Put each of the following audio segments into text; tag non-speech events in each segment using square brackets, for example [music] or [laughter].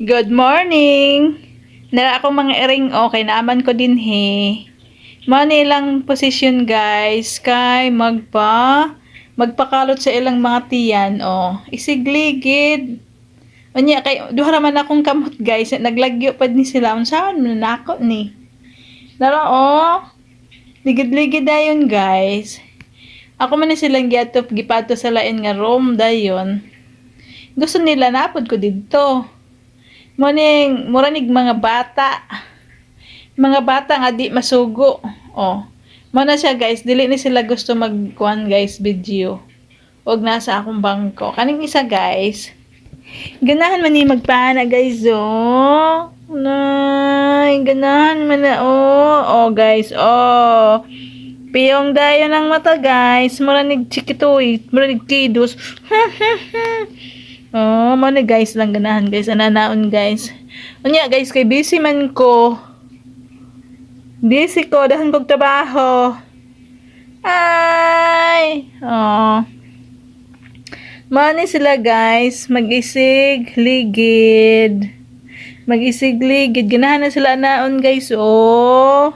Good morning! Nara ako mga ering okay naaman ko din he. Mani ilang posisyon guys kay magpa magpakalot sa ilang mga tiyan oh. Isigligid. Unya kay duha naman akong kamot guys naglagyo pad ni sila unsaon man nako ni. Nara oh. Ligid-ligid dayon guys. Ako man ni silang giatop gipato sa lain nga room dayon. Gusto nila napod ko dito. Morning, muranig mga bata. Mga bata nga di masugo. Oh. Mo na siya guys, dili ni sila gusto magkuan guys video. Og nasa akong bangko. Kaning isa guys. Ganahan man ni magpana guys oh. Nay, ganahan man na oh. Oh guys, oh. Piyong dayo ng mata guys. Muranig chikitoy. Muranig kidos. [laughs] Oh, mo guys lang ganahan guys. Ananaon guys. Unya guys, kay busy man ko. Busy ko dahan kog trabaho. Ay. Oh. Mani sila guys, mag-isig ligid. Mag-isig ligid. Ganahan na sila naon guys. Oh.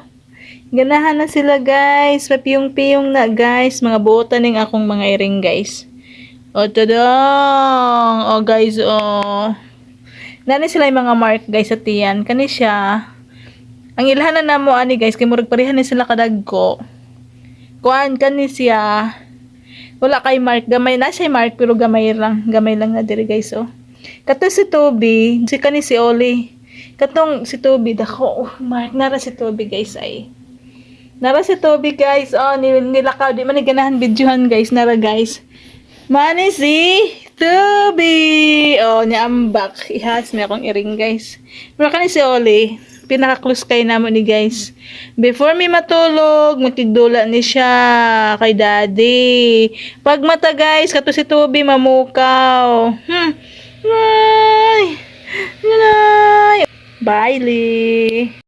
Ganahan na sila guys. Papiyong-piyong na guys. Mga buotan ning akong mga iring guys. O, tadang! O, guys, o. Nani sila yung mga mark, guys, sa tiyan. Kani siya. Ang ilhanan na mo, ani, guys, kay murag parehan ni sila kadagko. Kuan, kani siya. Wala kay mark. Gamay na siya mark, pero gamay lang. Gamay lang na diri, guys, o. Kato si Toby, si kani si Oli. Katong si Toby, dako, oh, mark, nara si Toby, guys, ay. Nara si Toby, guys, oh, nil nilakaw, di man ganahan videohan, guys, nara, guys. Mani si Tubi. Oh, niya ambak. Ihas mi akong iring, guys. Pero kani si Oli, pinaka-close kay namo ni guys. Before mi matulog, makigdula ni siya kay daddy. Pag mata guys, kato si Tubi mamukaw. Hmm. Ay. Nay. Bye, Lee.